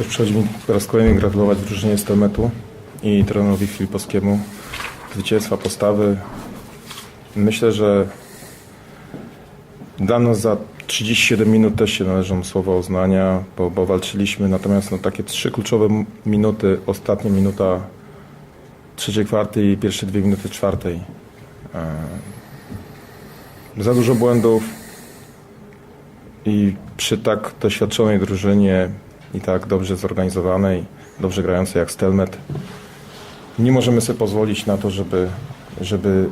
Przychodzi mi po raz kolejny gratulować drużynie Stelmetu i trenerowi Filipowskiemu zwycięstwa, postawy. Myślę, że dla nas za 37 minut też się należą słowa uznania, bo, bo walczyliśmy, natomiast no, takie trzy kluczowe minuty, ostatnia minuta trzeciej kwarty i pierwsze dwie minuty czwartej. E, za dużo błędów i przy tak doświadczonej drużynie i tak dobrze zorganizowanej, dobrze grającej jak Stelmet, nie możemy sobie pozwolić na to, żeby, żeby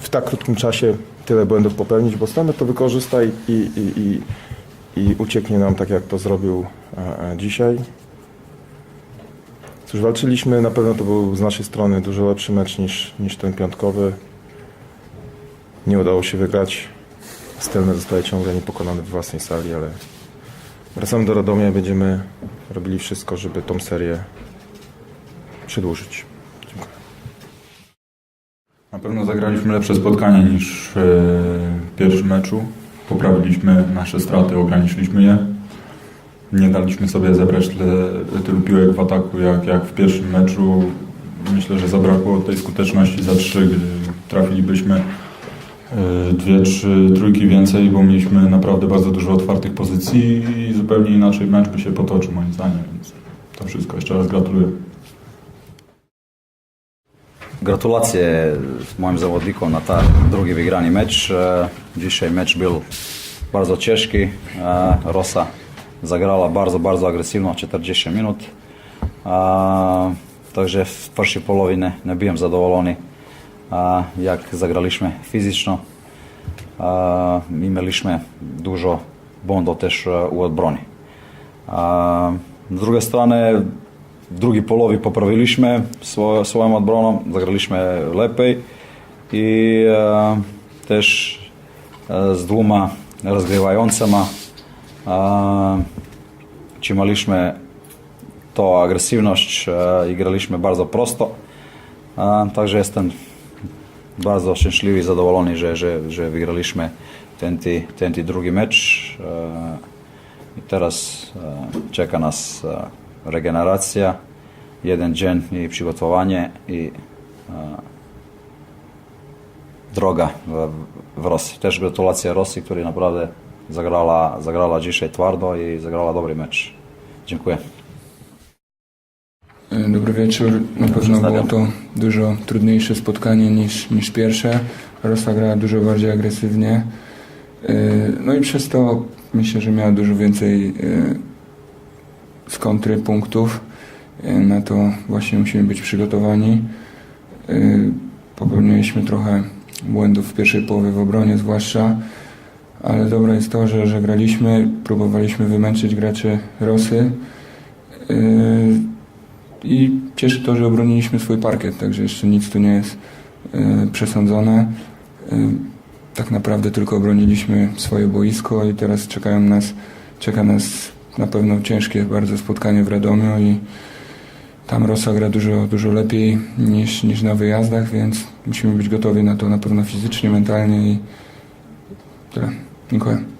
w tak krótkim czasie tyle błędów popełnić, bo Stelmet to wykorzysta i, i, i, i, ucieknie nam tak, jak to zrobił dzisiaj. Cóż, walczyliśmy, na pewno to był z naszej strony dużo lepszy mecz niż, niż ten piątkowy. Nie udało się wygrać. Stelmet zostaje ciągle niepokonany w własnej sali, ale wracamy do Radomia będziemy robili wszystko, żeby tą serię przedłużyć. Dziękuję. Na pewno zagraliśmy lepsze spotkanie niż e, w pierwszym meczu. Poprawiliśmy nasze straty, ograniczyliśmy je. Nie daliśmy sobie zebrać tyle, tylu piłek w ataku jak, jak w pierwszym meczu. Myślę, że zabrakło tej skuteczności za trzy, gdy trafilibyśmy e, dwie, trzy trójki więcej, bo mieliśmy naprawdę bardzo dużo otwartych pozycji i zupełnie inaczej mecz by się potoczył moim zdaniem. Więc to wszystko. Jeszcze raz gratuluję. Gratulacje moim zawodnikom na ta drugi wygrany mecz. E, Dzisiaj mecz był bardzo ciężki. E, Rosa zagrała bardzo, bardzo agresywno, 40 minut. E, Także w pierwszej połowie nie byłem zadowolony, e, jak zagraliśmy fizycznie. E, Mieliśmy dużo błędów też e, u odbrony. A z drugiej strony w drugiej poprawiliśmy swo, swoją obroną, zagraliśmy lepiej i e, też e, z dwoma rozgrywającymi trzymaliśmy to agresywność graliśmy bardzo prosto. Także jestem bardzo szczęśliwy i zadowolony, że, że, że wygraliśmy ten, ten drugi mecz. E, i teraz e, czeka nas e, regeneracja, jeden dzień i przygotowanie i droga w, w Rosji. Też gratulacje Rosji, która naprawdę zagrała, zagrała dzisiaj twardo i zagrała dobry mecz. Dziękuję. E, Dobry wieczór. Na pewno było to dużo trudniejsze spotkanie niż, niż pierwsze. Rosa grała dużo bardziej agresywnie. E, No i przez to myślę, że miała dużo więcej e, z kontry punktów. E, Na to właśnie musimy być przygotowani. E, Popełniliśmy trochę błędów w pierwszej połowie w obronie zwłaszcza. Ale dobre jest to, że, że graliśmy, próbowaliśmy wymęczyć graczy Rosy. I cieszy to, że obroniliśmy swój parkiet, także jeszcze nic tu nie jest e, przesądzone. E, tak naprawdę tylko obroniliśmy swoje boisko i teraz czekają nas, czeka nas na pewno ciężkie bardzo spotkanie w Radomiu i tam Rosa gra dużo, dużo lepiej niż, niż na wyjazdach, więc musimy być gotowi na to na pewno fizycznie, mentalnie i tyle. Dziękuję.